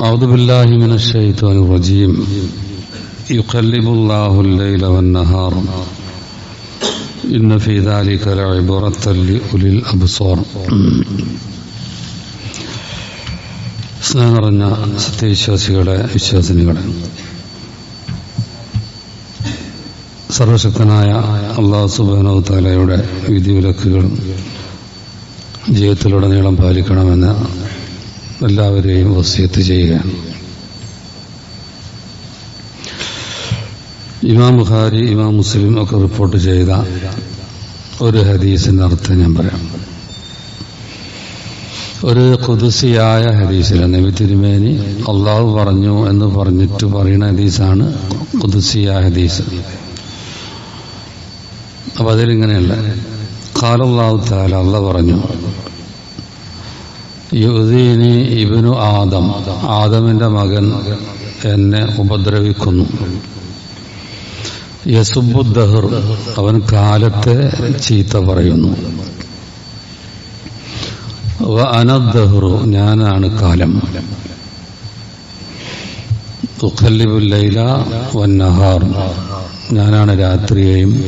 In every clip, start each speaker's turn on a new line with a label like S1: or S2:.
S1: أعوذ بالله من الشيطان الرجيم يقلب الله الليل والنهار إن في ذلك لعبرة لأولي الأبصار സ്നേഹം നിറഞ്ഞ സത്യവിശ്വാസികളെ വിശ്വാസിനികളെ സർവശക്തനായ അള്ളാഹു സുബാനോ താലയുടെ വിധിവിലക്കുകൾ ജീവിതത്തിലുടനീളം പാലിക്കണമെന്ന് എല്ലാവരെയും വസ്യത്ത് ചെയ്യുകയാണ് ഇമാം ബുഖാരി ഇമാം മുസ്ലിം ഒക്കെ റിപ്പോർട്ട് ചെയ്ത ഒരു ഹദീസിന്റെ അർത്ഥം ഞാൻ പറയാം. ഒരു കുതിസിയായ ഹദീസില നബി തിരുമേനി അള്ളാഹു പറഞ്ഞു എന്ന് പറഞ്ഞിട്ട് പറയുന്ന ഹദീസാണ് കുതിസിയായ ഹദീസ്. അപ്പൊ അതിലിങ്ങനെയല്ല. കാലല്ലാഹു താല അള്ള പറഞ്ഞു യുദീനി ഇബിനു ആദം. ആദമിന്റെ മകൻ എന്നെ ഉപദ്രവിക്കുന്നു. യസുബുദ്ദഹർ അവൻ കാലത്തെ ചീത്ത പറയുന്നു. അനദ്ദഹറു ഞാനാണ് കാലം. ഉഖല്ലിബുല്ലൈല വന്നഹാർ ഞാനാണ് രാത്രിയെയും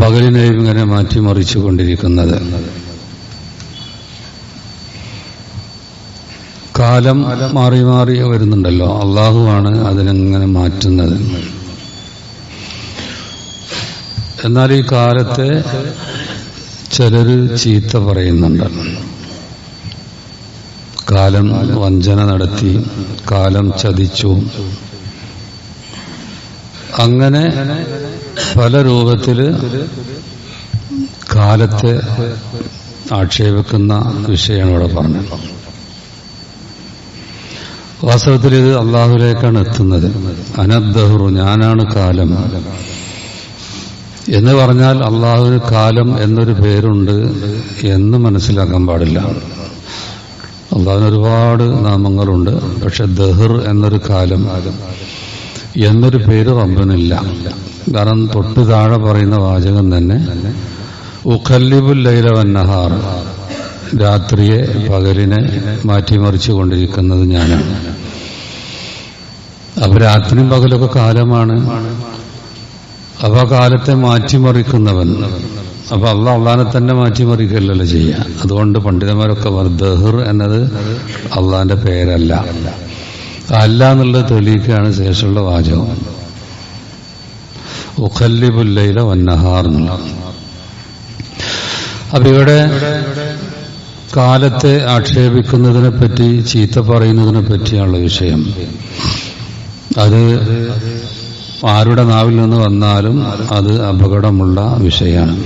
S1: പകലിനെയും ഇങ്ങനെ മാറ്റിമറിച്ചു കൊണ്ടിരിക്കുന്നത്. കാലം മാറി മാറി വരുന്നുണ്ടല്ലോ. അള്ളാഹുവാണ് അതിനെങ്ങനെ മാറ്റുന്നത്. എന്നാൽ ഈ കാലത്തെ ചിലർ ചീത്ത പറയുന്നുണ്ട്. കാലം വഞ്ചന നടത്തി കാലം ചതിച്ചു. അങ്ങനെ പല രൂപത്തിൽ കാലത്തെ ആക്ഷേപിക്കുന്ന വിഷയമാണ് ഇവിടെ വാസ്തവത്തിൽ ഇത് അള്ളാഹുലേക്കാണ് എത്തുന്നത്. അനദ്ദഹറു ഞാനാണ് കാലം. എന്ന് പറഞ്ഞാൽ അള്ളാഹു കാലം എന്നൊരു പേരുണ്ട് എന്ന് മനസ്സിലാക്കാൻ പാടില്ല. അള്ളാഹുവിന് ഒരുപാട് നാമങ്ങളുണ്ട്. പക്ഷെ ദഹർ എന്നൊരു കാലം എന്നൊരു പേര് റബ്ബനില്ല. കാരണം തൊട്ട് താഴെ പറയുന്ന വാചകം തന്നെ ഉഖല്ലിബുൽ ലൈല വന്നഹാർ രാത്രിയെ പകലിനെ മാറ്റിമറിച്ചു കൊണ്ടിരിക്കുന്നത് ഞാനാണ്. അപ്പൊ രാത്രിയും പകലൊക്കെ കാലമാണ്. അപ്പൊ ആ കാലത്തെ മാറ്റിമറിക്കുന്നവൻ. അപ്പൊ അള്ള അള്ളഹാനെ തന്നെ മാറ്റിമറിക്കല്ലല്ലോ ചെയ്യുക. അതുകൊണ്ട് പണ്ഡിതന്മാരൊക്കെ ദഹർ എന്നത് അള്ളാന്റെ പേരല്ല. അല്ല എന്നുള്ളത് തെളിയിക്കുകയാണ് ശേഷമുള്ള വാചകം. ഉഖല്ലിബുല്ലയില വന്നഹാർ എന്നുള്ളത് അപ്പൊ ഇവിടെ കാലത്തെ ആക്ഷേപിക്കുന്നതിനെ പറ്റി ചീത്ത പറയുന്നതിനെ പറ്റിയാണുള്ള വിഷയം. അത് ആരുടെ നാവിൽ നിന്ന് വന്നാലും അത് അപകടമുള്ള വിഷയമാണ്.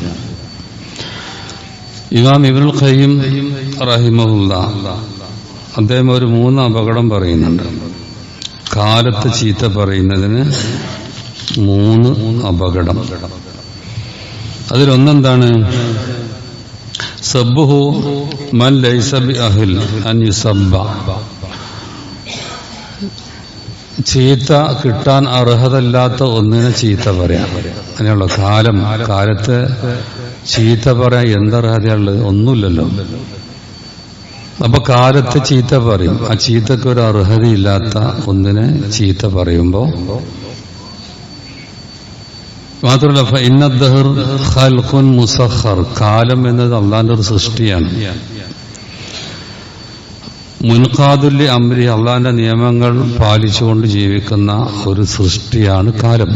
S1: ഇമാം ഇബുൽ ഖയ്യം റഹിമുല്ല അദ്ദേഹം ഒരു മൂന്ന് അപകടം പറയുന്നുണ്ട്. കാലത്ത് ചീത്ത പറയുന്നതിന് മൂന്ന് അപകടം. അതിലൊന്നെന്താണ്? സബ്ബുഹു മൻ ലൈസബി അഹിൽ അൻ യുസബ്ബ. ചീത്ത കിട്ടാൻ അർഹതല്ലാത്ത ഒന്നിനെ ചീത്ത പറയാം. അങ്ങനെയുള്ള കാലം കാലത്ത് ചീത്ത പറയാൻ എന്തർഹതയുള്ളത് ഒന്നുമില്ലല്ലോ. അപ്പൊ കാലത്ത് ചീത്ത പറയും. ആ ചീത്തക്ക് ഒരു അർഹതയില്ലാത്ത ഒന്നിനെ ചീത്ത പറയുമ്പോ മാത്രമല്ല ഇന്നദ്ദേഹർ ഖൽഖുൻ മുസഹർ കാലം എന്നത് അള്ളാന്റെ ഒരു സൃഷ്ടിയാണ്. മുൻകാതുല്യ അമ്രി അള്ളാന്റെ നിയമങ്ങൾ പാലിച്ചുകൊണ്ട് ജീവിക്കുന്ന ഒരു സൃഷ്ടിയാണ് കാലം.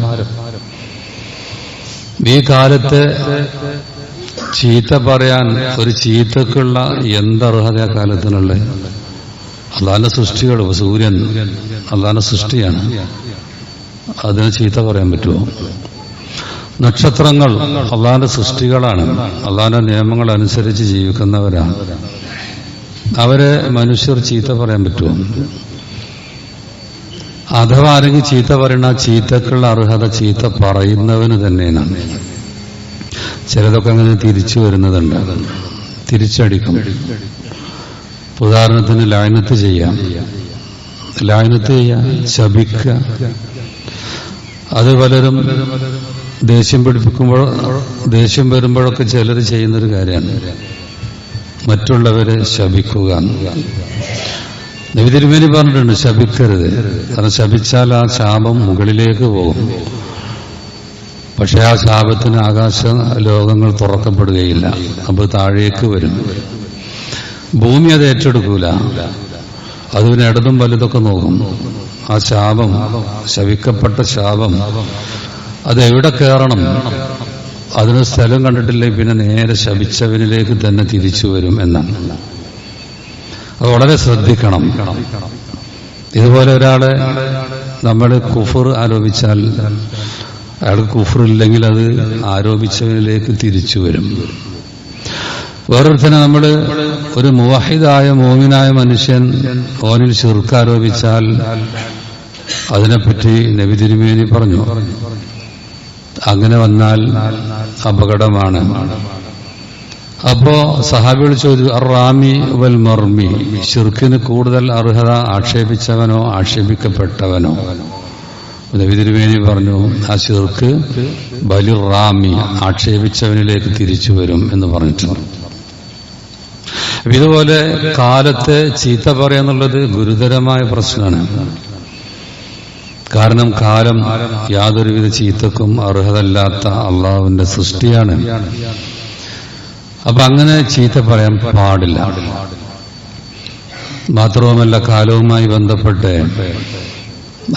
S1: ഈ കാലത്തെ ചീത്ത പറയാൻ ഒരു ചീത്തക്കുള്ള എന്തർഹത കാലത്തിനുള്ള അള്ളാന്റെ സൃഷ്ടികൾ സൂര്യൻ അള്ളാന്റെ സൃഷ്ടിയാണ്. അതിന് ചീത്ത പറയാൻ പറ്റുമോ? നക്ഷത്രങ്ങൾ അള്ളാന്റെ സൃഷ്ടികളാണ്. അള്ളാന്റെ നിയമങ്ങൾ അനുസരിച്ച് ജീവിക്കുന്നവരാണ്. അവരെ മനുഷ്യർ ചീത്ത പറയാൻ പറ്റുമോ? അഥവാ ആരെങ്കിലും ചീത്ത പറയണ ചീത്തക്കുള്ള അർഹത ചീത്ത പറയുന്നവന് തന്നെയാണ്. ചിലതൊക്കെ അങ്ങനെ തിരിച്ചു വരുന്നതുണ്ട്. തിരിച്ചടിക്കും. ഉദാഹരണത്തിന് ലായനത്ത് ചെയ്യാം. ലായനത്ത് ചെയ്യാം ശപിക്കുക. അത് പലരും ദേഷ്യം പിടിപ്പിക്കുമ്പോൾ ദേഷ്യം വരുമ്പോഴൊക്കെ ചിലർ ചെയ്യുന്നൊരു കാര്യമാണ്. മറ്റുള്ളവരെ ശപിക്കുക. നവിതിരുമേനി പറഞ്ഞിട്ടുണ്ട് ശപിക്കരുത്. കാരണം ശപിച്ചാൽ ആ ശാപം മുകളിലേക്ക് പോകും. പക്ഷെ ആ ശാപത്തിന് ആകാശ ലോകങ്ങൾ തുറക്കപ്പെടുകയില്ല. അപ്പോൾ താഴേക്ക് വരും. ഭൂമി അത് ഏറ്റെടുക്കൂല. അതിന് ഇടതും വലുതൊക്കെ നോക്കും. ആ ശാപം ശവിക്കപ്പെട്ട ശാപം അത് എവിടെ കയറണം? അതിന് സ്ഥലം കണ്ടിട്ടില്ലേ? പിന്നെ നേരെ ശപിച്ചവനിലേക്ക് തന്നെ തിരിച്ചു വരും എന്നാണ്. അത് വളരെ ശ്രദ്ധിക്കണം. ഇതുപോലെ ഒരാളെ നമ്മൾ കുഫർ ആരോപിച്ചാൽ അയാൾക്ക് കുഫർ ഇല്ലെങ്കിൽ അത് ആരോപിച്ചവനിലേക്ക് തിരിച്ചു വരും. വേറൊരുത്തനെ നമ്മൾ ഒരു മുവാഹിദായ മോമിനായ മനുഷ്യൻ ഓനിൽ ചെറുക്ക് ആരോപിച്ചാൽ അതിനെപ്പറ്റി നബി തിരുമേനി പറഞ്ഞു. അങ്ങനെ വന്നാൽ അപകടമാണ്. അപ്പോ സഹാബികൾ ചോദിച്ചു റാമി വൽ മർമി ഷിർക്കിന് കൂടുതൽ അർഹത ആക്ഷേപിച്ചവനോ ആക്ഷേപിക്കപ്പെട്ടവനോ? നബി തിരുമേനി പറഞ്ഞു ആ ശിർക്ക് ബലി റാമി ആക്ഷേപിച്ചവനിലേക്ക് തിരിച്ചു വരും എന്ന് പറഞ്ഞിട്ടുണ്ട്. ഇതുപോലെ കാലത്തെ ചീത്ത പറയാന്നുള്ളത് ഗുരുതരമായ പ്രശ്നമാണ്. കാരണം കാലം യാതൊരുവിധ ചീത്തക്കും അർഹതല്ലാത്ത അള്ളാഹുവിന്റെ സൃഷ്ടിയാണ്. അപ്പൊ അങ്ങനെ ചീത്ത പറയാൻ പാടില്ല. മാത്രവുമല്ല കാലവുമായി ബന്ധപ്പെട്ട്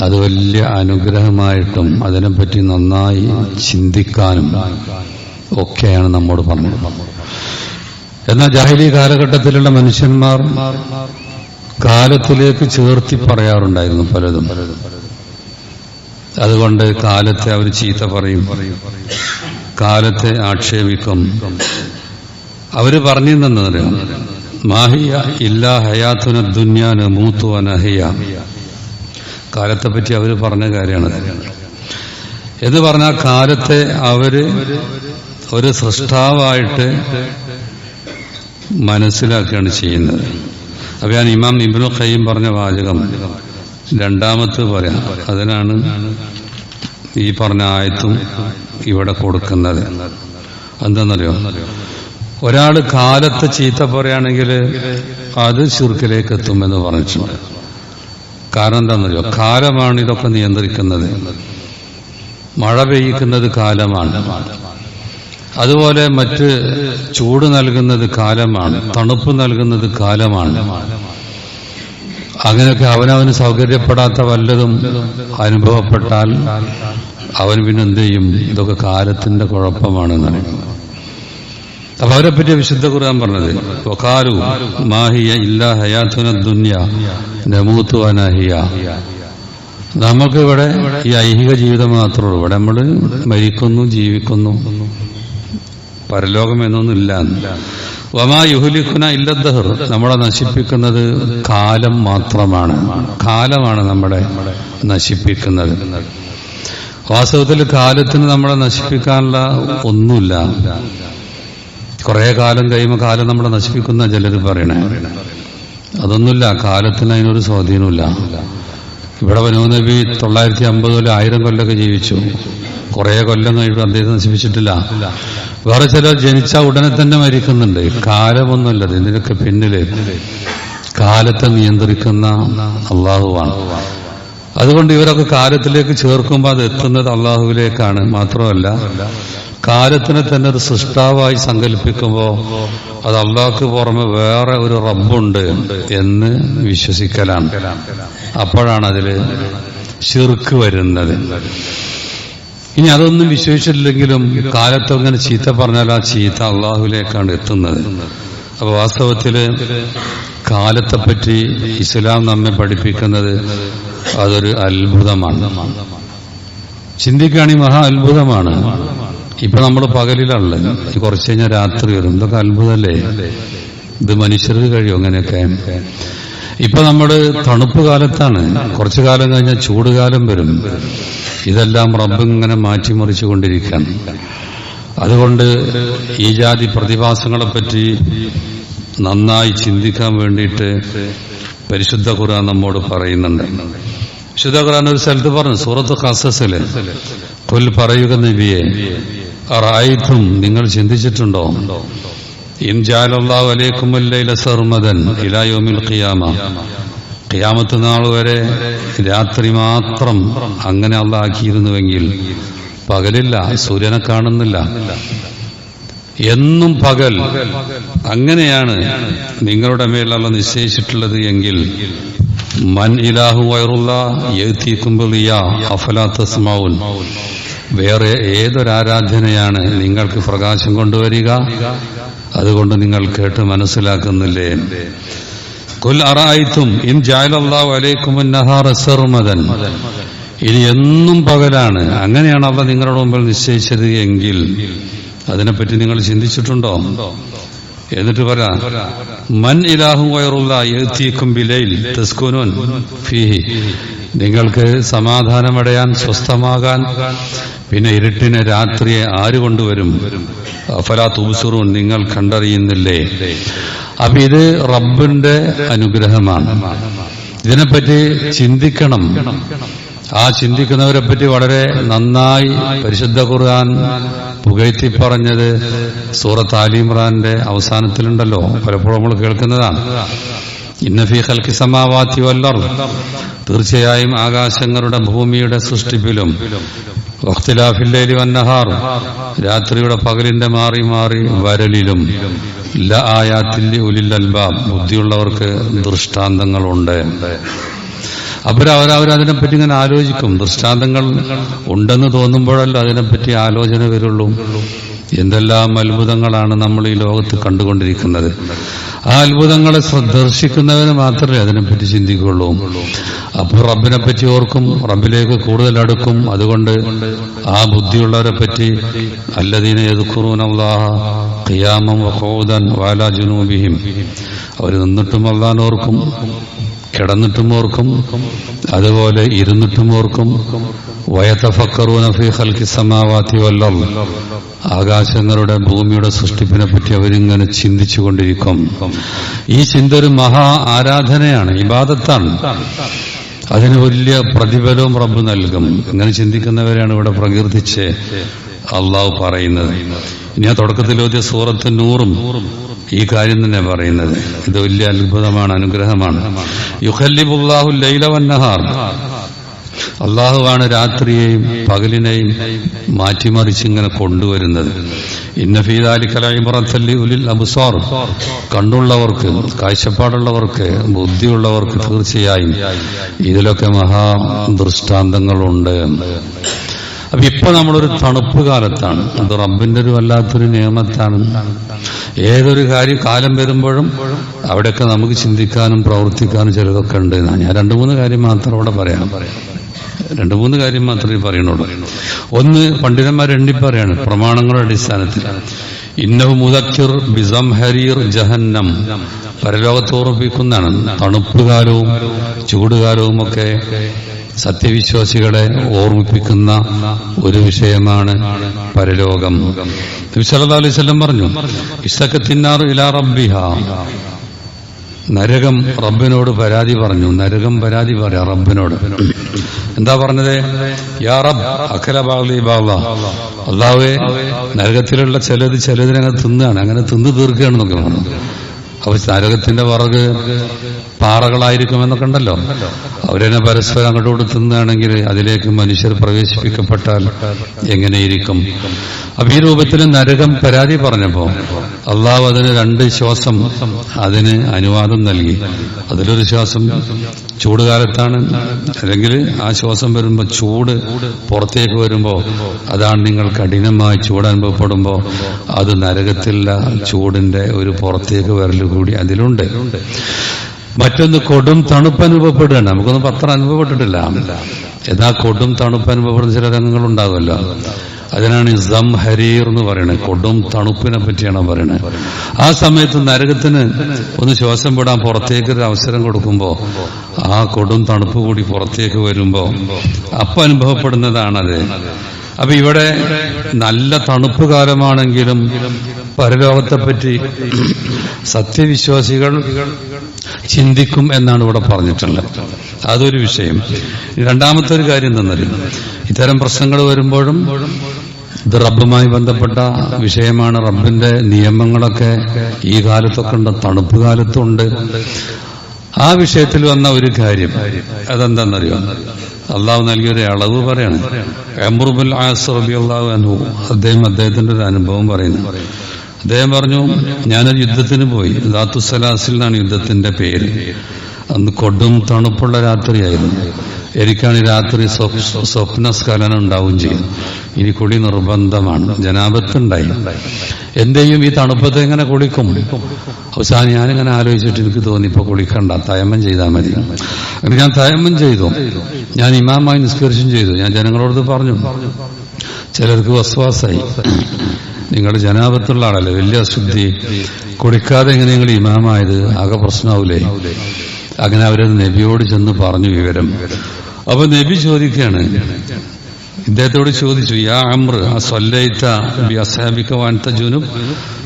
S1: അത് വലിയ അനുഗ്രഹമായിട്ടും അതിനെപ്പറ്റി നന്നായി ചിന്തിക്കാനും ഒക്കെയാണ് നമ്മോട് പറഞ്ഞത്. എന്നാൽ ജാഹിലി കാലഘട്ടത്തിലുള്ള മനുഷ്യന്മാർ കാലത്തിലേക്ക് ചേർത്തി പറയാറുണ്ടായിരുന്നു പലതും. അതുകൊണ്ട് കാലത്തെ അവർ ചീത്ത പറയും. കാലത്തെ ആക്ഷേപിക്കും. അവർ പറഞ്ഞു തന്നറിയാം മാഹിയ ഇല്ലാ ഹയാത്തുന ദുന്യാന് മൂത്തു അനഹിയ കാലത്തെ പറ്റി അവർ പറഞ്ഞ കാര്യമാണ്. എന്ന് പറഞ്ഞാൽ കാലത്തെ അവർ ഒരു സൃഷ്ടാവായിട്ട് മനസ്സിലാക്കുകയാണ് ചെയ്യുന്നത്. അപ്പൊ ഞാൻ ഇമാം ഇബ്നു ഖയ്യം പറഞ്ഞ വാചകം രണ്ടാമത്തെ പറയാം അതിനാണ് ഈ പറഞ്ഞ ആയത്തും ഇവിടെ കൊടുക്കുന്നത്. എന്താണെന്നറിയോ ഒരാൾ കാലത്തെ ചീത്ത പറയുകയാണെങ്കിൽ അത് ചുരുക്കിലേക്ക് എത്തുമെന്ന് പറഞ്ഞു. കാരണം എന്താണെന്നറിയോ കാലമാണ് ഇതൊക്കെ നിയന്ത്രിക്കുന്നത്. മഴ പെയ്യിക്കുന്നത് കാലമാണ്. അതുപോലെ മറ്റ് ചൂട് നൽകുന്നത് കാലമാണ്. തണുപ്പ് നൽകുന്നത് കാലമാണ്. അങ്ങനെയൊക്കെ അവനവന് സൗകര്യപ്പെടാത്ത വല്ലതും അനുഭവപ്പെട്ടാൽ അവൻ പിന്നെ എന്ത് ചെയ്യും? ഇതൊക്കെ കാലത്തിന്റെ കുഴപ്പമാണെന്നാണ് അപ്പൊ അവരെ പറ്റി വിശുദ്ധ ഖുർആൻ പറഞ്ഞത്? വഖാലു മാഹിയ ഇല്ലാ ഹയാത്തുന ദുന്യ നമൂത്തു അനഹിയ നമുക്ക് ഇവിടെ ഈ ഐഹിക ജീവിതം മാത്രമേ ഉള്ളൂ. ഇവിടെ നമ്മൾ മരിക്കുന്നു ജീവിക്കുന്നു. പരലോകം എന്നൊന്നുമില്ല വമാ യുഹുലിഖുന ഇല്ലദ്ദഹർ നമ്മളെ നശിപ്പിക്കുന്നത് കാലം മാത്രമാണ്. കാലമാണ് നമ്മളെ നശിപ്പിക്കുന്നത്. വാസ്തവത്തിൽ കാലത്തിന് നമ്മളെ നശിപ്പിക്കാനുള്ള ഒന്നുമില്ല. കുറേ കാലം കഴിയുമ്പോൾ കാലം നമ്മളെ നശിപ്പിക്കുന്ന ചിലർ പറയണേ. അതൊന്നുമില്ല. കാലത്തിന് അതിനൊരു സ്വാധീനമില്ല ഇവിടെ വനോ നബി തൊള്ളായിരത്തി അമ്പത് കൊല്ലം ആയിരം കൊല്ലമൊക്കെ ജീവിച്ചു. കുറെ കൊല്ലം കഴിയുമ്പോൾ അദ്ദേഹം നശിപ്പിച്ചിട്ടില്ല. വേറെ ചിലർ ജനിച്ച ഉടനെ തന്നെ മരിക്കുന്നുണ്ട്. കാലമൊന്നുമല്ല ഇതിനൊക്കെ പിന്നിൽ. കാലത്തെ നിയന്ത്രിക്കുന്ന അള്ളാഹുവാണ്. അതുകൊണ്ട് ഇവരൊക്കെ കാലത്തിലേക്ക് ചേർക്കുമ്പോൾ അത് എത്തുന്നത് അള്ളാഹുവിലേക്കാണ്. മാത്രമല്ല കാലത്തിനെ തന്നെ ഒരു സൃഷ്ടാവായി സങ്കല്പിക്കുമ്പോൾ അത് അള്ളാഹ്ക്ക് പുറമെ വേറെ ഒരു റബ്ബുണ്ട് എന്ന് വിശ്വസിക്കലാണ്. അപ്പോഴാണ് അതിൽ ശിർക്ക് വരുന്നത്. ഇനി അതൊന്നും വിശ്വസിച്ചില്ലെങ്കിലും കാലത്ത് അങ്ങനെ ചീത്ത പറഞ്ഞാൽ ആ ചീത്ത അള്ളാഹുലേക്കാണ് എത്തുന്നത്. അപ്പൊ വാസ്തവത്തിൽ കാലത്തെപ്പറ്റി ഇസ്ലാം നമ്മെ പഠിപ്പിക്കുന്നത് അതൊരു അത്ഭുതമാണ്. ചിന്തിക്കുകയാണെങ്കിൽ മഹാ അത്ഭുതമാണ്. ഇപ്പൊ നമ്മൾ പകലിലാണല്ലോ. ഈ കുറച്ച് കഴിഞ്ഞാൽ രാത്രി വരും. ഇതൊക്കെ അത്ഭുതമല്ലേ ഇത് മനുഷ്യർക്ക് കഴിയും അങ്ങനെയൊക്കെ? ഇപ്പൊ നമ്മുടെ തണുപ്പ് കാലത്താണ്. കുറച്ചു കാലം കഴിഞ്ഞാൽ ചൂട് കാലം വരും. ഇതെല്ലാം റബ്ബ് ഇങ്ങനെ മാറ്റിമറിച്ചു കൊണ്ടിരിക്കുകയാണ് അതുകൊണ്ട് ഈ ജാതി പ്രതിഭാസങ്ങളെ പറ്റി നന്നായി ചിന്തിക്കാൻ വേണ്ടിയിട്ട് പരിശുദ്ധ ഖുർആൻ നമ്മോട് പറയുന്നുണ്ട്. വിശുദ്ധ ഖുർആൻ ഒരു സ്ഥലത്ത് പറഞ്ഞു സൂറത്ത് ഖസസിൽ കൊൽ പറയുക നബിയെ റായിത്തും നിങ്ങൾ ചിന്തിച്ചിട്ടുണ്ടോ? ഇൻ അലൈക്കും സർമദൻ ഖിയാമ. ഖിയാമത്ത് നാൾ വരെ രാത്രി മാത്രം അങ്ങനെ അള്ള ആക്കിയിരുന്നുവെങ്കിൽ പകലില്ല സൂര്യനെ കാണുന്നില്ല. എന്നും പകൽ. അങ്ങനെയാണ് നിങ്ങളുടെ മേലുള്ള നിശ്ചയിച്ചിട്ടുള്ളത് എങ്കിൽ മൻ ഇലാഹു വയറുള്ള എഴുത്തിക്കുമ്പിളിയ അഫലാത്തസ്മാവുൻ വേറെ ഏതൊരാരാധനയാണ് നിങ്ങൾക്ക് പ്രകാശം കൊണ്ടുവരിക? അതുകൊണ്ട് നിങ്ങൾ കേട്ട് മനസ്സിലാക്കുന്നില്ലേ? കുൽ അറായിത്തും ഇൻ ജാലല്ലാഹു അലൈക്കും നഹാറ സർമദൻ. എന്നും പകലാണ്. അങ്ങനെയാണ് അവ നിങ്ങളുടെ മുമ്പിൽ നിശ്ചയിച്ചത് എങ്കിൽ അതിനെപ്പറ്റി നിങ്ങൾ ചിന്തിച്ചിട്ടുണ്ടോ? എന്നിട്ട് പറ മൻ ഇലാഹു വയറുള്ള എഴുത്തിക്കും ഫീഹി. നിങ്ങൾക്ക് സമാധാനമടയാൻ സ്വസ്ഥമാകാൻ പിന്നെ ഇരുട്ടിനെ രാത്രിയെ ആര് കൊണ്ടുവരും? തുബുസുറൂൻ നിങ്ങൾ കണ്ടറിയുന്നില്ലേ? അപ്പൊ ഇത് റബ്ബിന്റെ അനുഗ്രഹമാണ്. ഇതിനെപ്പറ്റി ചിന്തിക്കണം. ആ ചിന്തിക്കുന്നവരെ പറ്റി വളരെ നന്നായി പരിശുദ്ധ ഖുർആൻ പുകഴ്ത്തി പറഞ്ഞത് സൂറത്ത് ആലിമ്രാന്റെ അവസാനത്തിലുണ്ടല്ലോ. പലപ്പോഴും നമ്മൾ കേൾക്കുന്നതാണ്. ഇന്ന ഇന്നഫി ഹൽക്കി സമാവാത്തി വല്ലർ തീർച്ചയായും ആകാശങ്ങളുടെ ഭൂമിയുടെ സൃഷ്ടിപ്പിലും വന്നഹാർ രാത്രിയുടെ പകലിന്റെ മാറി മാറി വരലിലും ല ആയാത്തിൽ ഉലിൽ ബുദ്ധിയുള്ളവർക്ക് ദൃഷ്ടാന്തങ്ങളുണ്ട്. അവരവരതിനെപ്പറ്റി ഇങ്ങനെ ആലോചിക്കും. ദൃഷ്ടാന്തങ്ങൾ ഉണ്ടെന്ന് തോന്നുമ്പോഴല്ല അതിനെപ്പറ്റി ആലോചന വരുള്ളൂ. എന്തെല്ലാം അത്ഭുതങ്ങളാണ് നമ്മൾ ഈ ലോകത്ത് കണ്ടുകൊണ്ടിരിക്കുന്നത്. ആ അത്ഭുതങ്ങളെ ദർശിക്കുന്നവന് മാത്രമേ അതിനെപ്പറ്റി ചിന്തിക്കുള്ളൂ അപ്പോൾ റബ്ബിനെ പറ്റി ഓർക്കും റബ്ബിലേക്ക് കൂടുതൽ അടുക്കും. അതുകൊണ്ട് ആ ബുദ്ധിയുള്ളവരെ പറ്റി അല്ലദീന വഖൂദൻ വാലാ ജുനൂബിഹിം. അവർ നിന്നിട്ടും അള്ളാൻ ഓർക്കും കിടന്നിട്ടും ഓർക്കും അതുപോലെ ഇരുന്നിട്ടും ഓർക്കും. വയത്തഫക്കറൂന ഫി ഹൽക്കി സമാവാത്തി വല്ലം ആകാശങ്ങളുടെ ഭൂമിയുടെ സൃഷ്ടിപ്പിനെ പറ്റി അവരിങ്ങനെ ചിന്തിച്ചു കൊണ്ടിരിക്കും ഈ ചിന്ത ഒരു മഹാ ആരാധനയാണ് ഇബാദത്താണ്. അതിന് വലിയ പ്രതിഫലവും റബ്ബ് നൽകും. ഇങ്ങനെ ചിന്തിക്കുന്നവരെയാണ് ഇവിടെ പ്രകീർത്തിച്ച് അള്ളാഹു പറയുന്നത്. ഇനി ആ തുടക്കത്തിൽ ഓതിയ സൂറത്ത് നൂറും ഈ കാര്യം തന്നെ പറയുന്നത്. ഇത് വലിയ അത്ഭുതമാണ് അനുഗ്രഹമാണ്. യുഹല്ലിബുല്ലാഹു ലൈലവന്നഹാർ അള്ളാഹുവാണ് രാത്രിയെയും പകലിനെയും മാറ്റിമറിച്ച് ഇങ്ങനെ കൊണ്ടുവരുന്നത്. ഇന്നഫീദാലിക്കലി ഉലിൽ അബുസാർ. കണ്ടുള്ളവർക്ക് കാഴ്ചപ്പാടുള്ളവർക്ക് ബുദ്ധിയുള്ളവർക്ക് തീർച്ചയായും ഇതിലൊക്കെ മഹാ ദൃഷ്ടാന്തങ്ങളുണ്ട് അപ്പൊ ഇപ്പൊ നമ്മളൊരു തണുപ്പ് കാലത്താണ്. അത് റബ്ബിന്റെ ഒരു വല്ലാത്തൊരു നിയമത്താണ്. ഏതൊരു കാര്യം കാലം വരുമ്പോഴും അവിടെയൊക്കെ നമുക്ക് ചിന്തിക്കാനും പ്രവർത്തിക്കാനും ചിലതൊക്കെ ഉണ്ട് ഞാൻ രണ്ടു മൂന്ന് കാര്യം മാത്രം അവിടെ പറയാം പറയാം. രണ്ടു മൂന്ന് കാര്യം മാത്രമേ പറയണുള്ളൂ ഒന്ന് പണ്ഡിതന്മാർ എണ്ണി പറയാണ് പ്രമാണങ്ങളുടെ അടിസ്ഥാനത്തിൽ. ഇന്നഹു മുദക്കിർ ബിസം ഹരീർ ജഹന്നം. പരലോകത്ത് ഓർമ്മിക്കുന്നതാണ് തണുപ്പുകാലവും ചൂടുകാലവും ഒക്കെ സത്യവിശ്വാസികളെ ഓർമ്മിപ്പിക്കുന്ന ഒരു വിഷയമാണ് പരലോകം. നബിസല്ലാ അലൈഹി പറഞ്ഞു ഇസക്കത്തിന്നാർ ഇലാ റബ്ബിഹ. നരകം റബ്ബിനോട് പരാതി പറഞ്ഞു. നരകം പരാതി പറയാ റബ്ബിനോട്. എന്താ പറഞ്ഞത്? യാ റബ് അഖല ബാഗ്ലി ബാഗ്ല. അള്ളാവേ നരകത്തിലുള്ള ചിലത് ചിലതിനങ്ങനെ തിന്നാണ്. അങ്ങനെ തിന്നു തീർക്കുകയാണെന്നൊക്കെ പറഞ്ഞു. അപ്പൊ നരകത്തിന്റെ പാറകളായിരിക്കും പാറകളായിരിക്കുമെന്നൊക്കെ ഉണ്ടല്ലോ. അവരെന്നെ പരസ്പരം അങ്ങോട്ട് കൊടുത്തുന്നതാണെങ്കിൽ അതിലേക്ക് മനുഷ്യർ പ്രവേശിപ്പിക്കപ്പെട്ടാൽ എങ്ങനെയിരിക്കും? അപ്പൊ ഈ രൂപത്തിൽ നരകം പരാതി പറഞ്ഞപ്പോ അള്ളാഹു അതിന് രണ്ട് ശ്വാസം അതിന് അനുവാദം നൽകി. അതിലൊരു ശ്വാസം ചൂടുകാലത്താണ്. അല്ലെങ്കിൽ ആ ശ്വാസം വരുമ്പോൾ ചൂട് പുറത്തേക്ക് വരുമ്പോൾ അതാണ് നിങ്ങൾ കഠിനമായി ചൂട് അനുഭവപ്പെടുമ്പോൾ അത് നരകത്തിലുള്ള ചൂടിന്റെ ഒരു പുറത്തേക്ക് വരൽ കൂടി അതിലുണ്ട്. മറ്റൊന്ന് കൊടും തണുപ്പ് അനുഭവപ്പെടുകയാണ് നമുക്കൊന്നും പത്രം അനുഭവപ്പെട്ടിട്ടില്ല. എന്നാ കൊടും തണുപ്പ് അനുഭവപ്പെടുന്ന ചില രംഗങ്ങൾ ഉണ്ടാകുമല്ലോ അതിനാണ് സം ഹരീർ എന്ന് പറയുന്നത്. കൊടും തണുപ്പിനെ പറ്റിയാണ് പറയുന്നത്. ആ സമയത്ത് നരകത്തിന് ഒന്ന് ശ്വാസം വിടാൻ പുറത്തേക്ക് ഒരു അവസരം കൊടുക്കുമ്പോൾ ആ കൊടും തണുപ്പ് കൂടി പുറത്തേക്ക് വരുമ്പോൾ അപ്പൊ അനുഭവപ്പെടുന്നതാണത്. അപ്പൊ ഇവിടെ നല്ല തണുപ്പ് കാലമാണെങ്കിലും പരലോകത്തെപ്പറ്റി സത്യവിശ്വാസികൾ ചിന്തിക്കും എന്നാണ് ഇവിടെ പറഞ്ഞിട്ടുള്ളത്. അതൊരു വിഷയം. രണ്ടാമത്തെ ഒരു കാര്യം എന്തെന്നറിയും? ഇത്തരം പ്രശ്നങ്ങൾ വരുമ്പോഴും ഇത് റബ്ബുമായി ബന്ധപ്പെട്ട വിഷയമാണ്. റബ്ബിന്റെ നിയമങ്ങളൊക്കെ ഈ കാലത്തൊക്കെ ഉണ്ട് തണുപ്പ് കാലത്തുണ്ട് ആ വിഷയത്തിൽ വന്ന ഒരു കാര്യം അതെന്താണെന്നറിയോ അള്ളാഹു നൽകിയൊരു അളവ് പറയാണ്. എംറുബുൽ ആസ് അള്ളാഹു അനുഭവം അദ്ദേഹം അദ്ദേഹത്തിന്റെ ഒരു അനുഭവം പറയുന്നു. അദ്ദേഹം പറഞ്ഞു ഞാനൊരു യുദ്ധത്തിന് പോയി. ദാത്തുസലാസിൽ നിന്നാണ് യുദ്ധത്തിന്റെ പേര്. അന്ന് കൊടും തണുപ്പുള്ള രാത്രിയായിരുന്നു. എനിക്കാണ് രാത്രി സ്വപ്ന സ്വപ്നസ്ഖലനം ഉണ്ടാവുകയും ചെയ്യും ഇനി കുളി നിർബന്ധമാണ്. ജനാപത്തുണ്ടായി എന്റെയും ഈ തണുപ്പത്ത് എങ്ങനെ കുളിക്കും. അവസാനം ഞാനിങ്ങനെ ആലോചിച്ചിട്ട് എനിക്ക് തോന്നി ഇപ്പൊ കുളിക്കണ്ട തയമ്മം ചെയ്താൽ മതി. ഞാൻ തയമ്മം ചെയ്തു. ഞാൻ ഇമാമായി നിസ്കരിച്ചും ചെയ്തു. ഞാൻ ജനങ്ങളോട് പറഞ്ഞു. ചിലർക്ക് വസ്വാസായി. നിങ്ങൾ ജനാപത്തുള്ള ആളല്ലേ വലിയ അശുദ്ധി. കുടിക്കാതെ എങ്ങനെ നിങ്ങൾ ഇമാമായത്? ആകെ പ്രശ്നമാവൂലേ അങ്ങനെ അവരത് നബിയോട് ചെന്ന് പറഞ്ഞു വിവരം. അപ്പൊ നബി ചോദിക്കുകയാണ് ഇദ്ദേഹത്തോട് ചോദിച്ചു യാ അമ്ര ആ ബി അസാബിക്ക വാൻത്ത ജുനും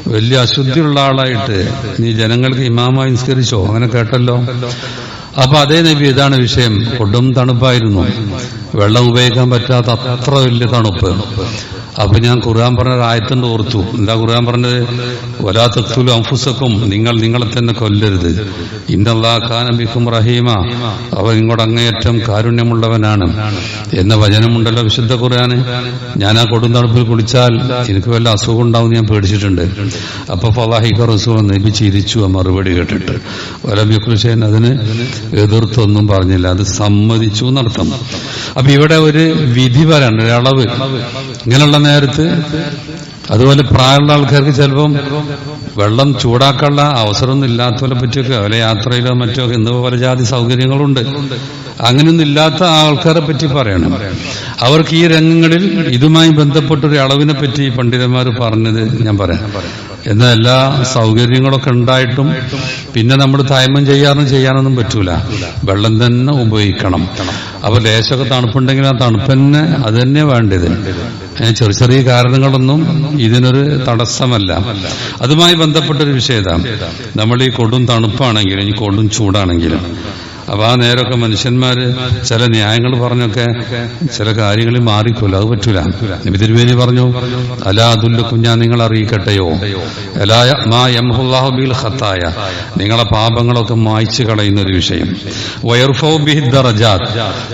S1: വലിയ അശുദ്ധിയുള്ള ആളായിട്ട് നീ ജനങ്ങൾക്ക് ഇമാമായി നിസ്കരിച്ചോ? അങ്ങനെ കേട്ടല്ലോ. അപ്പൊ അതേ നബി ഇതാണ് വിഷയം. കൊടും തണുപ്പായിരുന്നു. വെള്ളം ഉപയോഗിക്കാൻ പറ്റാത്ത അത്ര വലിയ തണുപ്പ്. അപ്പൊ ഞാൻ ഖുർആൻ പറഞ്ഞ ആയത്തുണ്ട് ഓർത്തു എന്താ ഖുർആൻ പറഞ്ഞത്? തക്തുലു അംഫുസക്കും നിങ്ങൾ നിങ്ങളെ തന്നെ കൊല്ലരുത്. ഇന്നല്ലാഖാനബിക്കും റഹീമ. അവൻ ഇങ്ങോട്ട് അങ്ങേയറ്റം കാരുണ്യമുള്ളവനാണ്. എന്ന വചനമുണ്ടല്ലോ വിശുദ്ധ ഖുർആന് ഞാൻ ആ കൊടും തണുപ്പിൽ കുളിച്ചാൽ എനിക്ക് വല്ല അസുഖം ഉണ്ടാവും ഞാൻ പേടിച്ചിട്ടുണ്ട്. അപ്പൊ ഫലാഹിഖ റസൂൽ നബി ചിരിച്ചു ആ മറുപടി കേട്ടിട്ട്. വലബിഖുഷേൻ അതിന് എതിർത്തൊന്നും പറഞ്ഞില്ല. അത് സമ്മതിച്ചു എന്നർത്ഥം. അപ്പൊ ഇവിടെ ഒരു വിധി വരാണ് ഒരളവ് ഇങ്ങനെയുള്ള നേരത്ത്. അതുപോലെ പ്രായമുള്ള ആൾക്കാർക്ക് ചിലപ്പം വെള്ളം ചൂടാക്കാനുള്ള അവസരമൊന്നും ഇല്ലാത്തവരെ പറ്റിയൊക്കെ അവരെ യാത്രയിലോ മറ്റോ ഇന്ന് പല ജാതി സൗകര്യങ്ങളുണ്ട്. അങ്ങനെയൊന്നും ഇല്ലാത്ത ആൾക്കാരെ പറ്റി പറയണം. അവർക്ക് ഈ രംഗങ്ങളിൽ ഇതുമായി ബന്ധപ്പെട്ടൊരു അളവിനെ പറ്റി പണ്ഡിതന്മാർ പറഞ്ഞത് ഞാൻ പറയാം. എന്നാൽ എല്ലാ സൗകര്യങ്ങളൊക്കെ ഉണ്ടായിട്ടും പിന്നെ നമ്മൾ തായ്മം ചെയ്യാറും ചെയ്യാനൊന്നും പറ്റൂല. വെള്ളം തന്നെ ഉപയോഗിക്കണം. അപ്പൊ ലേശമൊക്കെ തണുപ്പുണ്ടെങ്കിൽ ആ തണുപ്പ് തന്നെ അത് തന്നെ വേണ്ടത്. ചെറിയ ചെറിയ കാരണങ്ങളൊന്നും ഇതിനൊരു തടസ്സമല്ല. അതുമായി ബന്ധപ്പെട്ടൊരു വിഷയതാണ് നമ്മൾ ഈ കൊടും തണുപ്പാണെങ്കിലും ഈ കൊടും ചൂടാണെങ്കിലും അപ്പൊ ആ നേരമൊക്കെ മനുഷ്യന്മാര് ചില ന്യായങ്ങൾ പറഞ്ഞൊക്കെ ചില കാര്യങ്ങളിൽ മാറിക്കൂല. അത് പറ്റൂല. നബി തിരുമേനി പറഞ്ഞു അലാ അതുല്ലക്കും ഞാൻ നിങ്ങൾ അറിയിക്കട്ടെയോ? ബിൽ ഖത്തായ. നിങ്ങളെ പാപങ്ങളൊക്കെ മായ്ച്ചു കളയുന്ന ഒരു വിഷയം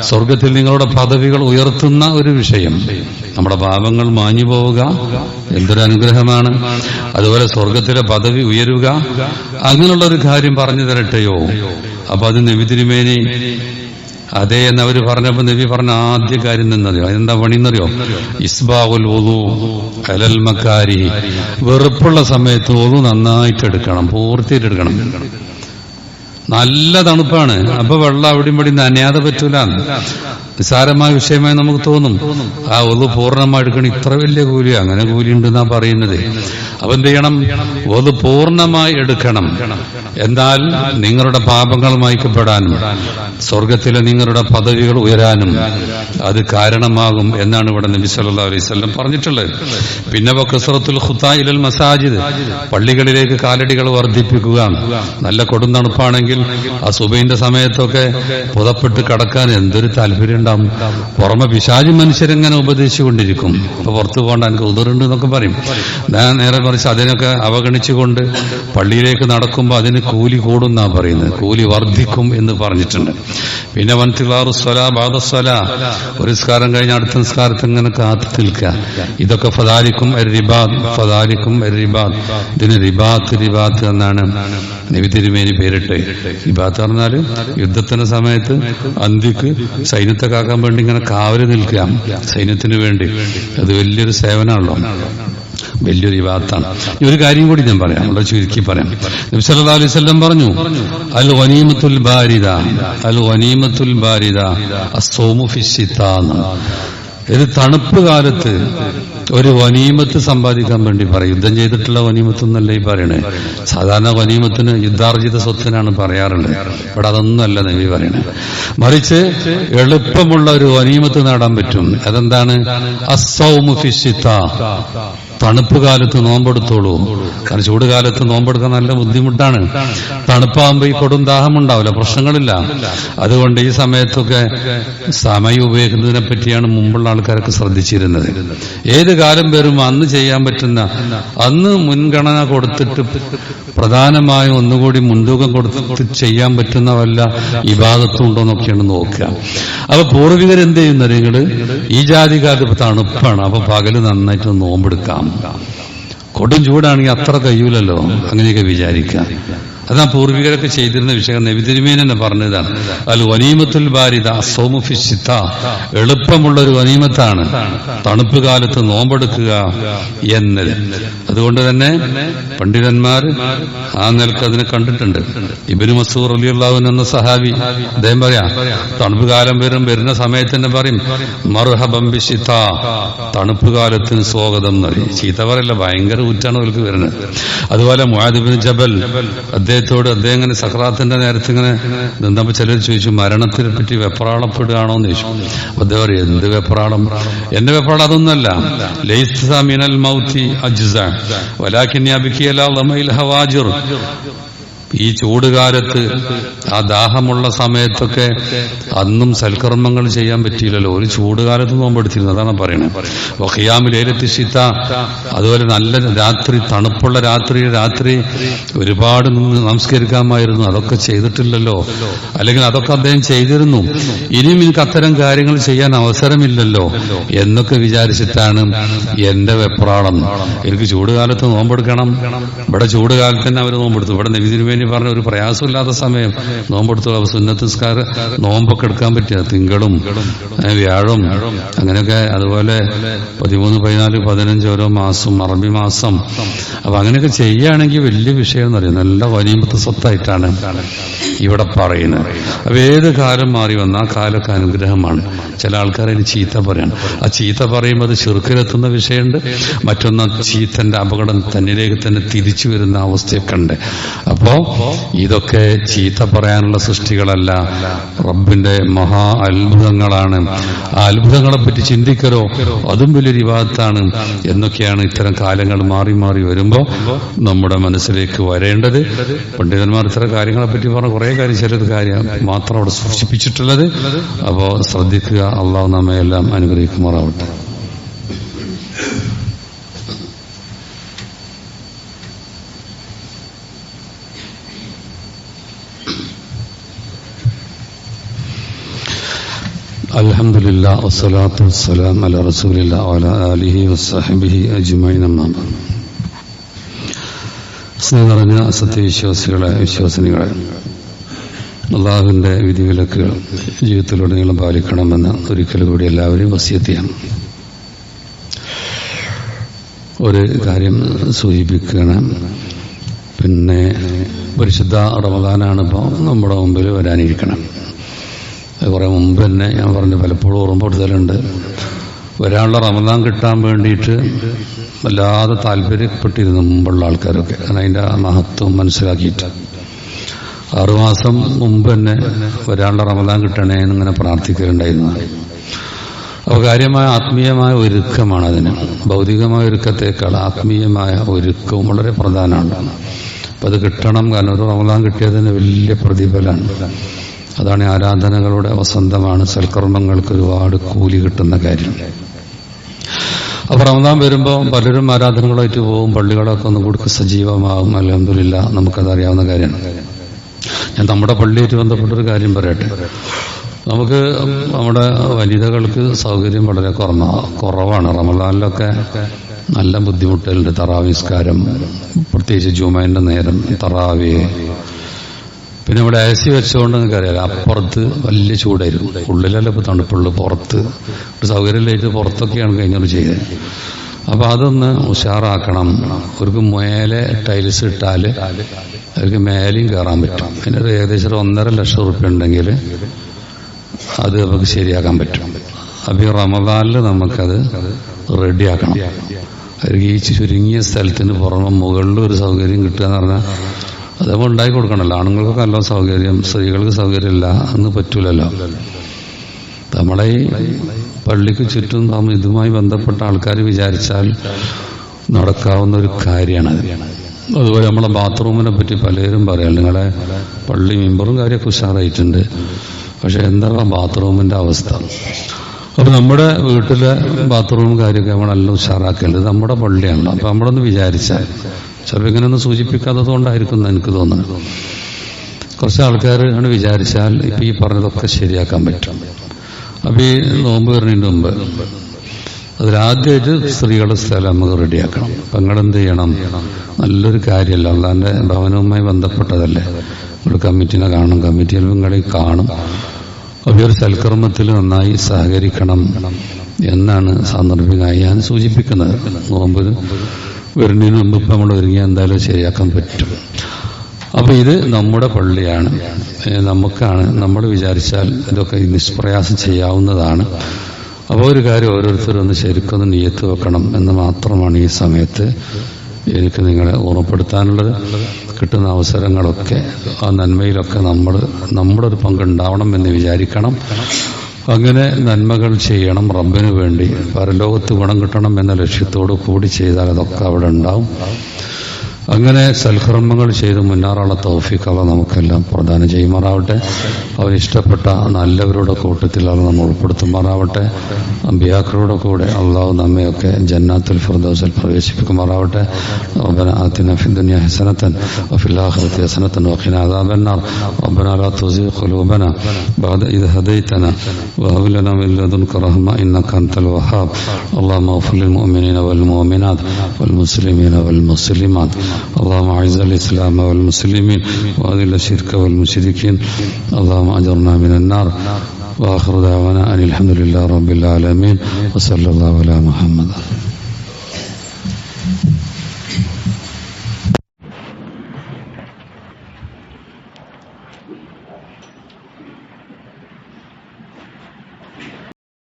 S1: സ്വർഗത്തിൽ നിങ്ങളുടെ പദവികൾ ഉയർത്തുന്ന ഒരു വിഷയം. നമ്മുടെ പാപങ്ങൾ മാഞ്ഞു പോവുക എന്തൊരു അനുഗ്രഹമാണ് അതുപോലെ സ്വർഗത്തിലെ പദവി ഉയരുക അങ്ങനെയുള്ള ഒരു കാര്യം പറഞ്ഞു തരട്ടെയോ? അപ്പൊ അത് നബി തിരുമേനി. അതെ എന്ന് അവർ പറഞ്ഞപ്പോ നബി പറഞ്ഞ ആദ്യ കാര്യം എന്നറിയോ അതെന്താ പണിന്നറിയോ ഇസ്ബാഹുൽ ഒതു അലൽ മക്കാരി വെറുപ്പുള്ള സമയത്ത് ഒതു നന്നായിട്ട് എടുക്കണം പൂർത്തിയായിട്ട് എടുക്കണം. നല്ല തണുപ്പാണ്. അപ്പൊ വെള്ളം അവിടെയും ഇവിടെ നനയാതെ പറ്റൂല നിസ്സാരമായ വിഷയമായി നമുക്ക് തോന്നും ആ ഒതു പൂർണമായി എടുക്കണം ഇത്ര വലിയ കൂലി അങ്ങനെ കൂലി ഉണ്ടെന്നാ പറയുന്നത്. അപ്പൊ എന്ത് ചെയ്യണം? ഒതു പൂർണമായി എടുക്കണം. എന്നാൽ നിങ്ങളുടെ പാപങ്ങൾ മായ്ക്കപ്പെടാനും സ്വർഗത്തിലെ നിങ്ങളുടെ പദവികൾ ഉയരാനും അത് കാരണമാകും എന്നാണ് ഇവിടെ നബി സല്ലാ അലൈഹി വസല്ലം പറഞ്ഞിട്ടുള്ളത്. പിന്നെ വക്കസ്റത്തുൽ ഖുത്തായിലൽ മസാജിദ് പള്ളികളിലേക്ക് കാലടികൾ വർദ്ധിപ്പിക്കുക. നല്ല കൊടും തണുപ്പാണെങ്കിൽ ആ സുബൈന്റെ സമയത്തൊക്കെ പുതപ്പെട്ട് കടക്കാൻ എന്തൊരു താല്പര്യം ഉണ്ടാവും. പുറമെ പിശാചി മനുഷ്യരെങ്ങനെ ഉപദേശിച്ചുകൊണ്ടിരിക്കും. ഇപ്പൊ പുറത്തു പോകണ്ട എനിക്ക് ഉതിറുണ്ട് എന്നൊക്കെ പറയും. ഞാൻ നേരെ മറിച്ച് അതിനൊക്കെ അവഗണിച്ചുകൊണ്ട് പള്ളിയിലേക്ക് നടക്കുമ്പോൾ അതിന് കൂലി കൂടുന്നാ പറയുന്നത്. കൂലി വർദ്ധിക്കും എന്ന് പറഞ്ഞിട്ടുണ്ട്. പിന്നെ വൻതിലാറു സ്വല ബാധസ്വല ഒരു സ്കാരം കഴിഞ്ഞ അടുത്ത സ്കാരത്തിൽ ഇങ്ങനെ കാത്തു നിൽക്കുക. ഇതൊക്കെ ഫതാലിക്കും റിബാദ് ഫതാലിക്കും റിബാദ്. ഇതിന് റിബാത്ത് റിബാത്ത് എന്നാണ് നബി തിരുമേനി പേരിട്ട് റിബാത്ത് പറഞ്ഞാൽ യുദ്ധത്തിന്റെ സമയത്ത് അന്തിക്ക് സൈന്യത്തെ കാക്കാൻ വേണ്ടി ഇങ്ങനെ കാവൽ നിൽക്കാം. സൈന്യത്തിന് വേണ്ടി. അത് വലിയൊരു സേവനമാണല്ലോ. വലിയൊരു വിവാദത്താണ്. ഈ ഒരു കാര്യം കൂടി ഞാൻ പറയാം. അവിടെ ചുരുക്കി പറയാം. നബി സല്ലല്ലാഹു അലൈഹി വസല്ലം പറഞ്ഞു അൽ വനീമത്തുൽ ബാരിദ അൽ വനീമത്തുൽ ബാരിദ അസ്സൗമു ഫിശ്ശിത്താന്ന് ഇത് തണുപ്പ് കാലത്ത് ഒരു വനീമത്ത് സമ്പാദിക്കാൻ വേണ്ടി പറയും. യുദ്ധം ചെയ്തിട്ടുള്ള വനീമത്ത് എന്നല്ല ഈ പറയണേ? സാധാരണ വനീമത്തിന് യുദ്ധാർജിത സ്വത്തിനാണ് പറയാറുള്ളത് ഇവിടെ അതൊന്നുമല്ല നബി പറയണേ. മറിച്ച് എളുപ്പമുള്ള ഒരു വനീമത്ത് നേടാൻ പറ്റും. അതെന്താണ്? അസൗമു ഫിഷിത്ത തണുപ്പ് കാലത്ത് നോമ്പെടുത്തോളൂ. കാരണം ചൂട് കാലത്ത് നോമ്പെടുക്കാൻ നല്ല ബുദ്ധിമുട്ടാണ്. തണുപ്പാകുമ്പോ ഈ കൊടും ദാഹം ഉണ്ടാവില്ല പ്രശ്നങ്ങളില്ല. അതുകൊണ്ട് ഈ സമയത്തൊക്കെ സമയം ഉപയോഗിക്കുന്നതിനെ പറ്റിയാണ് മുമ്പുള്ള ആൾക്കാരൊക്കെ ശ്രദ്ധിച്ചിരുന്നത്. ഏത് കാലം വരും അന്ന് ചെയ്യാൻ പറ്റുന്ന അന്ന് മുൻഗണന കൊടുത്തിട്ട് പ്രധാനമായും ഒന്നുകൂടി മുൻതൂക്കം കൊടുത്തിട്ട് ചെയ്യാൻ പറ്റുന്ന വല്ല ഇബാദത്തും ഉണ്ടോ എന്നൊക്കെയാണ് നോക്കുക. അപ്പൊ പൂർവികർ എന്ത് ചെയ്യുന്നത് നിങ്ങൾ? ഈ ജാതി കാലത്ത് തണുപ്പാണ് അപ്പൊ പകൽ നന്നായിട്ട് നോമ്പെടുക്കാം. കൊടും ചൂടാണെങ്കിൽ അത്ര കഴിയൂലല്ലോ അങ്ങനെയൊക്കെ വിചാരിക്കാം അതാ പൂർവികരൊക്കെ ചെയ്തിരുന്ന വിഷയം. നബിതിരുമേൻ എന്നെ പറഞ്ഞതാണ്. അൽ വനീമത്തുൽ ബാരിദ സോമുഫിഷിത്ത എളുപ്പമുള്ള ഒരു വനീമത്താണ്. തണുപ്പ് കാലത്ത് നോമ്പെടുക്കുക എന്നത്. അതുകൊണ്ട് തന്നെ പണ്ഡിതന്മാർ ആ നിലയ്ക്ക് അതിനെ കണ്ടിട്ടുണ്ട്. ഇബിന് മസൂർ അലി അള്ളാഹുൻ എന്ന സഹാബി അദ്ദേഹം പറയാ തണുപ്പ് കാലം വരും വരുന്ന സമയത്ത് തന്നെ പറയും ബിഷിത്ത തണുപ്പ് കാലത്തിന് സ്വാഗതം എന്ന് പറയും. ചീത്ത പറയല്ല ഭയങ്കര ഊറ്റാണ് അവർക്ക് വരുന്നത്. അതുപോലെ മുഹാദിബിൻ ജബൽ അദ്ദേഹത്തോട് അദ്ദേഹം ഇങ്ങനെ സഹ്റാത്തിന്റെ നേരത്തെ ഇങ്ങനെ നിന്നപ്പോ ചിലർ ചോദിച്ചു മരണത്തിനെ പറ്റി വെപ്രാളപ്പെടുകയാണോ? എന്ന് ചോദിച്ചു. അദ്ദേഹം പറയും എന്ത് വെപ്രാളം? എന്റെ വെപ്രാളം അതൊന്നല്ല ലൈസ്ത മിനൽ മൗത്തി അജ്സ. വലാക്കിൻ ഈ ചൂടുകാലത്ത് ആ ദാഹമുള്ള സമയത്തൊക്കെ അന്നും സൽക്കർമ്മങ്ങൾ ചെയ്യാൻ പറ്റിയില്ലല്ലോ. ഒരു ചൂടുകാലത്ത് നോമ്പെടുത്തിരുന്നു അതാണ് പറയണത് ഏലത്തി ശിത്ത അതുപോലെ നല്ല രാത്രി തണുപ്പുള്ള രാത്രി രാത്രി ഒരുപാട് നമസ്കരിക്കാമായിരുന്നു. അതൊക്കെ ചെയ്തിട്ടില്ലല്ലോ. അല്ലെങ്കിൽ അതൊക്കെ അദ്ദേഹം ചെയ്തിരുന്നു. ഇനിയും എനിക്ക് അത്തരം കാര്യങ്ങൾ ചെയ്യാൻ അവസരമില്ലല്ലോ എന്നൊക്കെ വിചാരിച്ചിട്ടാണ് എന്റെ വെപ്രാളം. എനിക്ക് ചൂടുകാലത്ത് നോമ്പെടുക്കണം. ഇവിടെ ചൂടുകാലത്ത് തന്നെ അവർ നോമ്പെടുത്തു. ഇവിടെ നബിതിരുമേനി പറഞ്ഞ ഒരു പ്രയാസമില്ലാത്ത സമയം. നോമ്പെടുത്തുള്ള അപ്പൊ സുന്നത്ത് നിസ്കാരം നോമ്പൊക്കെ എടുക്കാൻ പറ്റിയ തിങ്കളും വ്യാഴം അങ്ങനെയൊക്കെ അതുപോലെ പതിമൂന്ന് പതിനാല് പതിനഞ്ച് ഓരോ മാസം അറബി മാസം. അപ്പൊ അങ്ങനെയൊക്കെ ചെയ്യുകയാണെങ്കിൽ വലിയ വിഷയം എന്ന് പറയുന്നത് നല്ല വലിയമ്പത്തെ സ്വത്തായിട്ടാണ് ഇവിടെ പറയുന്നത്. അപ്പൊ ഏത് കാലം മാറി വന്ന ആ കാലൊക്കെ അനുഗ്രഹമാണ്. ചില ആൾക്കാർ അതിന് ചീത്ത പറയണം. ആ ചീത്ത പറയുമ്പോൾ അത് ചെറുക്കിലെത്തുന്ന വിഷയമുണ്ട്. മറ്റൊന്ന് ചീത്തന്റെ അപകടം തന്നിലേക്ക് തന്നെ തിരിച്ചു വരുന്ന അവസ്ഥയൊക്കെ ഉണ്ട്. അപ്പോ ഇതൊക്കെ ചീത്ത പറയാനുള്ള സൃഷ്ടികളല്ല. റബ്ബിന്റെ മഹാ അത്ഭുതങ്ങളാണ്. ആ അത്ഭുതങ്ങളെ പറ്റി ചിന്തിക്കലോ അതും വലിയൊരു വിവാദത്താണ് എന്നൊക്കെയാണ് ഇത്തരം കാലങ്ങൾ മാറി മാറി വരുമ്പോ നമ്മുടെ മനസ്സിലേക്ക് വരേണ്ടത്. പണ്ഡിതന്മാർ ഇത്തരം കാര്യങ്ങളെ പറ്റി പറഞ്ഞ കുറെ കാര്യം ചിലത് കാര്യം മാത്രം അവിടെ സൂക്ഷിപ്പിച്ചിട്ടുള്ളത്. അപ്പോ ശ്രദ്ധിക്കുക. അള്ളാഹു നമ്മയെല്ലാം അനുഗ്രഹിക്കുമാറാവട്ടെ. അലഹമില്ല വസ്സലാത്തു വസ്സലാം അല റസൂലില്ല അല അലിഹി സ്നേഹറഞ്ഞ സത്യവിശ്വാസികളെ വിശ്വാസിനികളെ അള്ളാഹുവിന്റെ വിധിവിലക്കുകൾ ജീവിതത്തിലുടനീളം പാലിക്കണമെന്ന് ഒരിക്കലും കൂടി എല്ലാവരും വസ്യത്തിയാണ്. ഒരു കാര്യം സൂചിപ്പിക്കുകയാണ്. പിന്നെ പരിശുദ്ധ റമദാനാണ് ഇപ്പോൾ നമ്മുടെ മുമ്പിൽ വരാനിരിക്കണം. കുറെ മുമ്പ് തന്നെ ഞാൻ പറഞ്ഞു പലപ്പോഴും ഓർമ്മപ്പെടുത്തലുണ്ട് ഒരാളുടെ റമദാൻ കിട്ടാൻ വേണ്ടിയിട്ട് വല്ലാതെ താല്പര്യപ്പെട്ടിരുന്നു മുമ്പുള്ള ആൾക്കാരൊക്കെ. കാരണം അതിന്റെ മഹത്വം മനസ്സിലാക്കിയിട്ട്. ആറുമാസം മുമ്പ് തന്നെ ഒരാളുടെ റമദാൻ കിട്ടണേ എന്നിങ്ങനെ പ്രാർത്ഥിക്കലുണ്ടായിരുന്നു. അപ്പോൾ കാര്യമായ ആത്മീയമായ ഒരുക്കമാണ് അതിന്. ഭൗതികമായ ഒരുക്കത്തേക്കാൾ ആത്മീയമായ ഒരുക്കവും വളരെ പ്രധാനമാണ്. അപ്പം അത് കിട്ടണം കാരണം ഒരു റമദാൻ കിട്ടിയതിന് വലിയ പ്രതിഫലമാണ്. അതാണ് ആരാധനകളുടെ വസന്തമാണ്. സൽക്കർമ്മങ്ങൾക്ക് ഒരുപാട് കൂലി കിട്ടുന്ന കാര്യം. അപ്പൊ റമദാൻ വരുമ്പോൾ പലരും ആരാധനകളായിട്ട് പോകും. പള്ളികളൊക്കെ ഒന്നും കൂടി സജീവമാകും അലഹമില്ല നമുക്കത് അറിയാവുന്ന കാര്യമാണ് ഞാൻ നമ്മുടെ പള്ളിയായിട്ട് ബന്ധപ്പെട്ടൊരു കാര്യം പറയട്ടെ. നമുക്ക് നമ്മുടെ വനിതകൾക്ക് സൗകര്യം വളരെ കുറഞ്ഞ കുറവാണ്. റമദാനിലൊക്കെ നല്ല ബുദ്ധിമുട്ടുകളുണ്ട്. തറാവിസ്കാരം പ്രത്യേകിച്ച് ജുമേന്റെ നേരം തറാവി പിന്നെ ഇവിടെ എ സി വെച്ചുകൊണ്ട് നിങ്ങൾക്കറിയാലോ അപ്പുറത്ത് വലിയ ചൂടായിരുന്നു. ഉള്ളിലല്ല ഇപ്പൊ തണുപ്പുള്ളു. പുറത്ത് ഒരു സൗകര്യമില്ലായിട്ട് പുറത്തൊക്കെയാണ് കഴിഞ്ഞത് ചെയ്തത്. അപ്പോൾ അതൊന്ന് ഉഷാറാക്കണം. അവർക്ക് മേലെ ടൈൽസ് ഇട്ടാൽ അവർക്ക് മേലെയും കയറാൻ പറ്റും. ഒരു ഏകദേശം ഒരു ഒന്നര ലക്ഷം റുപ്യ ഉണ്ടെങ്കിൽ അത് നമുക്ക് ശരിയാക്കാൻ പറ്റും. അപ്പൊ ഈ റമദാനിൽ നമുക്കത് റെഡിയാക്കണം. അവർക്ക് ഈ ചുരുങ്ങിയ സ്ഥലത്തിന് പുറമെ മുകളിൽ ഒരു സൗകര്യം കിട്ടുക എന്ന് പറഞ്ഞാൽ അതപ്പോൾ ഉണ്ടാക്കി കൊടുക്കണമല്ലോ ആണുങ്ങൾക്കൊക്കെ നല്ല സൗകര്യം സ്ത്രീകൾക്ക് സൗകര്യമില്ല. എന്ന് പറ്റൂലല്ലോ. നമ്മളെ ഈ പള്ളിക്ക് ചുറ്റും നാം ഇതുമായി ബന്ധപ്പെട്ട ആൾക്കാർ വിചാരിച്ചാൽ നടക്കാവുന്ന ഒരു കാര്യമാണ് അതുപോലെ നമ്മളെ ബാത്റൂമിനെ പറ്റി പലരും പറയാം നിങ്ങളെ പള്ളി മെമ്പറും കാര്യമൊക്കെ ഉഷാറായിട്ടുണ്ട്. പക്ഷെ എന്താണ് ബാത്റൂമിന്റെ അവസ്ഥ? അപ്പൊ നമ്മുടെ വീട്ടിലെ ബാത്റൂം കാര്യമൊക്കെ നമ്മളെല്ലാം ഉഷാറാക്കലുണ്ട് ഇത് നമ്മുടെ പള്ളിയാണല്ലോ. അപ്പൊ നമ്മളൊന്ന് വിചാരിച്ചാൽ ചിലപ്പോൾ സൂചിപ്പിക്കാത്തത് കൊണ്ടായിരിക്കും എനിക്ക് തോന്നുന്നത്. കുറച്ച് ആൾക്കാർ ആണ് വിചാരിച്ചാൽ ഇപ്പൊ ഈ പറഞ്ഞതൊക്കെ ശരിയാക്കാൻ പറ്റും. അപ്പൊ ഈ നോമ്പ് വരുന്നതിന് മുമ്പ് അതിലാദ്യമായിട്ട് സ്ത്രീകളുടെ സ്ഥലം നമുക്ക് റെഡിയാക്കണം. അപ്പൊ നിങ്ങളെന്ത് ചെയ്യണം? നല്ലൊരു കാര്യമല്ല. അല്ലാണ്ട് ഭവനവുമായി ബന്ധപ്പെട്ടതല്ലേ. ഒരു കമ്മിറ്റിനെ കാണും. കമ്മിറ്റിയിൽ നിങ്ങളെ കാണും. അപ്പൊ ഈ ഒരു സൽക്കർമ്മത്തിൽ നന്നായി സഹകരിക്കണം എന്നാണ് സാന്ദർഭികമായി ഞാൻ സൂചിപ്പിക്കുന്നത്. നോമ്പ് വരുന്നതിന് മുമ്പ് ഇപ്പം നമ്മൾ ഒരുങ്ങിയാൽ എന്തായാലും ശരിയാക്കാൻ പറ്റും. അപ്പോൾ ഇത് നമ്മുടെ പള്ളിയാണ്. നമുക്കാണ് നമ്മൾ വിചാരിച്ചാൽ ഇതൊക്കെ നിഷ്പ്രയാസം ചെയ്യാവുന്നതാണ്. അപ്പോൾ ഒരു കാര്യം ഓരോരുത്തരും ഒന്ന് ശരിക്കൊന്ന് നീയത്ത് വെക്കണം എന്ന് മാത്രമാണ് ഈ സമയത്ത് എനിക്ക് നിങ്ങളെ ഓർമ്മപ്പെടുത്താനുള്ളത്. കിട്ടുന്ന അവസരങ്ങളൊക്കെ ആ നന്മയിലൊക്കെ നമ്മൾ നമ്മുടെ ഒരു പങ്കുണ്ടാവണം എന്ന് വിചാരിക്കണം. അങ്ങനെ നന്മകൾ ചെയ്യണം റബ്ബിന് വേണ്ടി. പരലോകത്ത് ഗുണം കിട്ടണം എന്ന ലക്ഷ്യത്തോടു കൂടി ചെയ്താൽ അതൊക്കെ അവിടെ ഉണ്ടാവും. അങ്ങനെ സൽക്കർമ്മങ്ങൾ ചെയ്ത് മുന്നേറാനുള്ള തൗഫീഖ് അവ നമുക്കെല്ലാം പ്രദാനം ചെയ്യുമാറാവട്ടെ അവൻ ഇഷ്ടപ്പെട്ട നല്ലവരുടെ കൂട്ടത്തിൽ അവർ നമ്മൾ ഉൾപ്പെടുത്തുമാറാവട്ടെ അമ്പിയാക്കളുടെ കൂടെ അള്ളാഹു നമ്മയൊക്കെ ജന്നാത്തുൽ ഫിർദൗസിൽ പ്രവേശിപ്പിക്കുമാറാവട്ടെ ربنا آتنا في الدنيا حسنة وفي الآخرة حسنة وقنا عذاب النار ربنا لا تزغ قلوبنا بعد إذ هديتنا وهب لنا من لدنك رحمة إنك أنت الوهاب اللهم اغفر للمؤمنين والمؤمنات والمسلمين والمسلمات اللهم أعز الإسلام والمسلمين وأذل الشرك والمشركين. اللهم أجرنا من النار. وآخر دعوانا أن الحمد لله رب العالمين. وصلى الله على محمد.